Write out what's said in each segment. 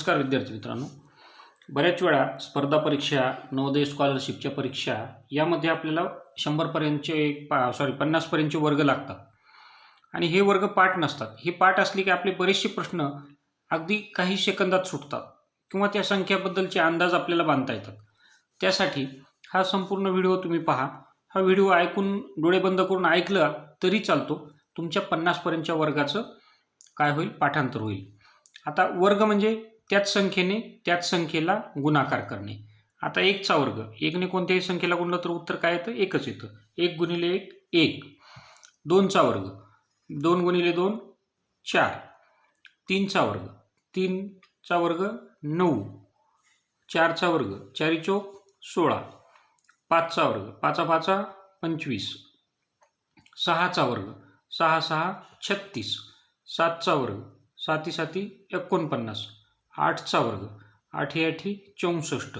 नमस्कार विद्यार्थी मित्रांनो. बऱ्याच वेळा स्पर्धा परीक्षा नवोदय स्कॉलरशिपच्या परीक्षा यामध्ये आपल्याला शंभरपर्यंतचे पा सॉरी पन्नासपर्यंतचे वर्ग लागतात. आणि हे वर्ग पाठ नसतात. हे पाठ असले की आपले बरेचसे प्रश्न अगदी काही सेकंदात सुटतात किंवा त्या संख्याबद्दलचे अंदाज आपल्याला बांधता येतात. त्यासाठी हा संपूर्ण व्हिडिओ तुम्ही पहा. हा व्हिडिओ ऐकून डोळे बंद करून ऐकला तरी चालतो. तुमच्या पन्नासपर्यंतच्या वर्गाचं काय होईल? पाठांतर होईल. आता वर्ग म्हणजे त्याच संख्येने त्याच संख्येला गुणाकार करणे. आता एकचा वर्ग. एकने कोणत्याही संख्येला गुणलं तर उत्तर काय येतं? एकच येतं. एक गुणिले एक एक. दोनचा वर्ग. दोन गुणिले दोन चार. तीनचा वर्ग. तीनचा वर्ग नऊ. चारचा वर्ग. चारी चौक सोळा. पाचचा वर्ग. पाचा पाचा पंचवीस. सहाचा वर्ग. सहा सहा छत्तीस. सातचा वर्ग. साती साती एकोणपन्नास. आठचा वर्ग. आठी आठी चौसष्ट.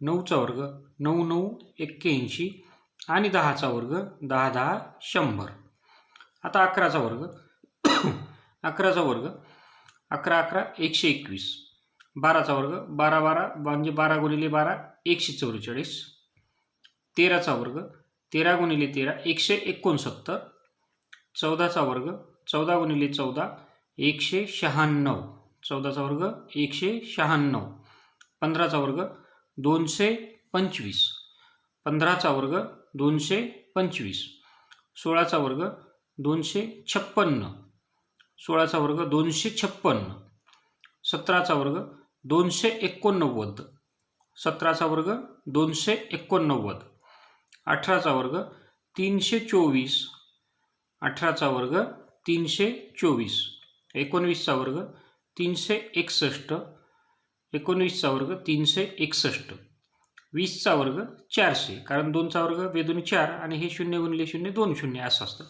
नऊचा वर्ग नऊ नऊ एक्क्याऐंशी. आणि दहाचा वर्ग दहा दहा शंभर. आता अकराचा वर्ग. अकराचा वर्ग अकरा अकरा एकशे एकवीस. बाराचा वर्ग बारा बारा म्हणजे बारा गुणिले बारा एकशे चौवेचाळीस. तेराचा वर्ग तेरा गुणिले तेरा एकशे एकोणसत्तर. चौदाचा वर्ग चौदा गुणिले चौदा एकशे शहाण्णव. चौदाचा वर्ग एकशे शहाण्णव. पंधराचा वर्ग दोनशे पंचवीस. पंधराचा वर्ग दोनशे पंचवीस. सोळाचा वर्ग दोनशे छप्पन्न. सोळाचा वर्ग दोनशे छप्पन्न. सतराचा वर्ग दोनशे एकोणनव्वद. सतराचा वर्ग दोनशे एकोणनव्वद. अठराचा वर्ग तीनशे चोवीस. अठराचा वर्ग तीनशे चोवीस. एकोणवीसचा वर्ग तीनशे एकसष्ट एकोणवीसचा वर्ग तीनशे एकसष्ट वीसचा वर्ग चारशे कारण दोनचा वर्ग वेदून चार आणि हे शून्य गुणले शून्य दोन शून्य असं असतं.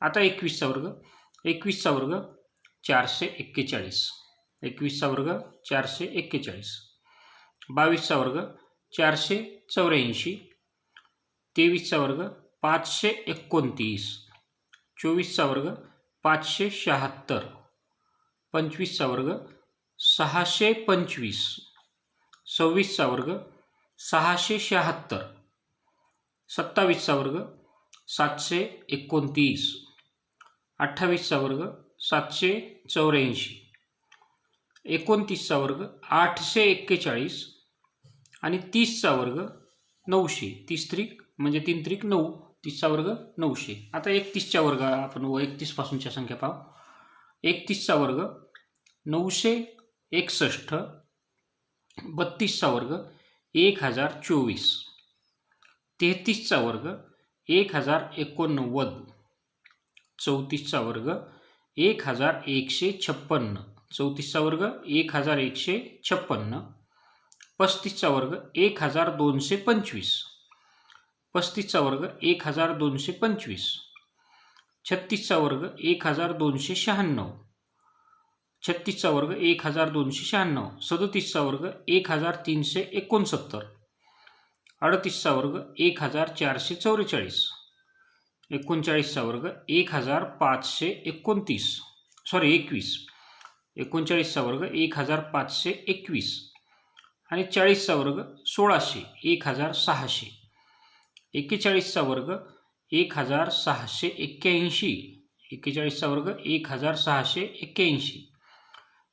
आता एकवीसचा वर्ग एकवीसचा वर्ग चारशे एक्केचाळीस एकवीसचा वर्ग चारशे एक्केचाळीस बावीसचा वर्ग चारशे चौऱ्याऐंशी तेवीसचा वर्ग पाचशे एकोणतीस चोवीसचा वर्ग पाचशे शहात्तर पंचवीसचा वर्ग सहाशे पंचवीस. सव्वीसचा वर्ग सहाशे शहात्तर. सत्तावीसचा वर्ग सातशे एकोणतीस. अठ्ठावीसचा वर्ग सातशे चौऱ्याऐंशी. एकोणतीसचा वर्ग आठशे एक्केचाळीस. आणि तीसचा वर्ग नऊशे. तीस त्रिक म्हणजे तीन त्रिक नऊ. तीसचा वर्ग नऊशे. आता एकतीसच्या वर्ग आपण व एकतीसपासूनच्या संख्या पाहू. एकतीसचा वर्ग नऊशे एकसष्ट बत्तीसचा वर्ग एक हजार चोवीस. तेहतीसचा वर्ग एक हजार एकोणनव्वद. चौतीसचा वर्ग एक हजार एकशे छप्पन्न. चौतीसचा वर्ग एक हजार एकशे छप्पन्न. पस्तीसचा वर्ग एक हजार दोनशे पंचवीस. पस्तीसचा वर्ग एक हजार दोनशे पंचवीस. छत्तीसचा वर्ग एक हजार दोनशे शहाण्णव. छत्तीसचा वर्ग एक हजार दोनशे शहाण्णव. सदतीसचा वर्ग एक हजार तीनशे एकोणसत्तर. अडतीसचा वर्ग एक हजार चारशे चौवेचाळीस. एकोणचाळीसचा वर्ग एक हजार पाचशे एकोणतीस. सॉरी एकवीस. एकोणचाळीसचा वर्ग एक हजार पाचशे एकवीस. आणि चाळीसचा वर्ग सोळाशे एक हजार सहाशे. एक्केचाळीसचा वर्ग एक हजार सहाशे एक्क्याऐंशी. एक्केचाळीसचा वर्ग एक हजार सहाशे एक्क्याऐंशी.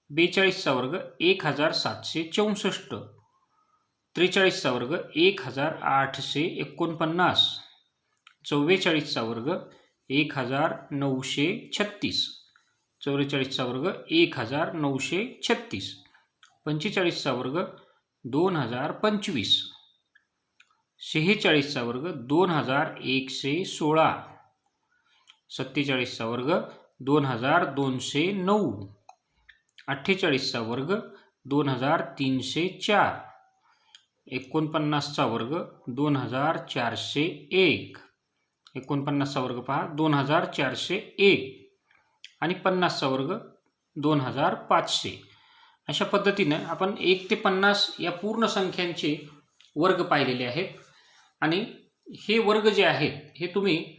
बेचाळीसचा वर्ग एक हजार सातशे चौसष्ट. त्रेचाळीसचा वर्ग एक हजार आठशे एकोणपन्नास. चव्वेचाळीसचा वर्ग एक हजार नऊशे छत्तीस. चौवेचाळीसचा वर्ग एक हजार नऊशे छत्तीस. पंचेचाळीसचा वर्ग दोन हजार पंचवीस. शेहेचाळीसचा वर्ग दोन हजार एकशे सोळा. सत्तेचाळीसचा वर्ग दोन हजार दोनशे नऊ. अठ्ठेचाळीसचा वर्ग दोन हजार तीनशे चार. एकोणपन्नासचा वर्ग दोन हजार चारशे एक. एकोणपन्नासचा वर्ग पहा दोन हजार चारशे एक. आणि पन्नासचा वर्ग दोन हजार पाचशे. अशा पद्धतीनं आपण एक ते पन्नास या पूर्ण संख्यांचे वर्ग पाहिलेले आहेत. आणि हे वर्ग जे आहेत हे तुम्ही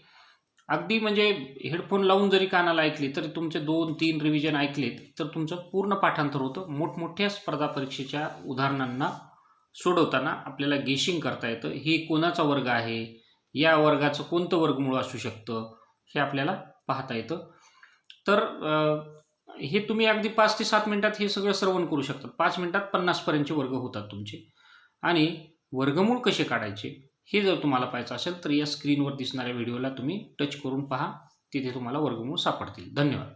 अगदी म्हणजे हेडफोन लावून जरी कानाला ऐकली तरी तुमचे दोन तीन रिव्हिजन ऐकलेत तर तुमचं पूर्ण पाठांतर होतं. मोठमोठ्या स्पर्धा परीक्षेच्या उदाहरणांना सोडवताना आपल्याला गेशिंग करता येतं. हे कोणाचा वर्ग आहे? या वर्गाचं कोणतं वर्गमूळ असू शकतं? हे आपल्याला पाहता येतं. तर हे तुम्ही अगदी पाच ते सात मिनटात हे सगळं श्रवण करू शकतात. पाच मिनटात पन्नासपर्यंतचे वर्ग होतात तुमचे. आणि वर्गमूळ कसे काढायचे? हे जर तुम्हाला पाहायचं असेल तर या स्क्रीनवर दिसणाऱ्या व्हिडिओला तुम्ही टच करून पहा. तिथे तुम्हाला वर्गमूळ सापडतील. धन्यवाद.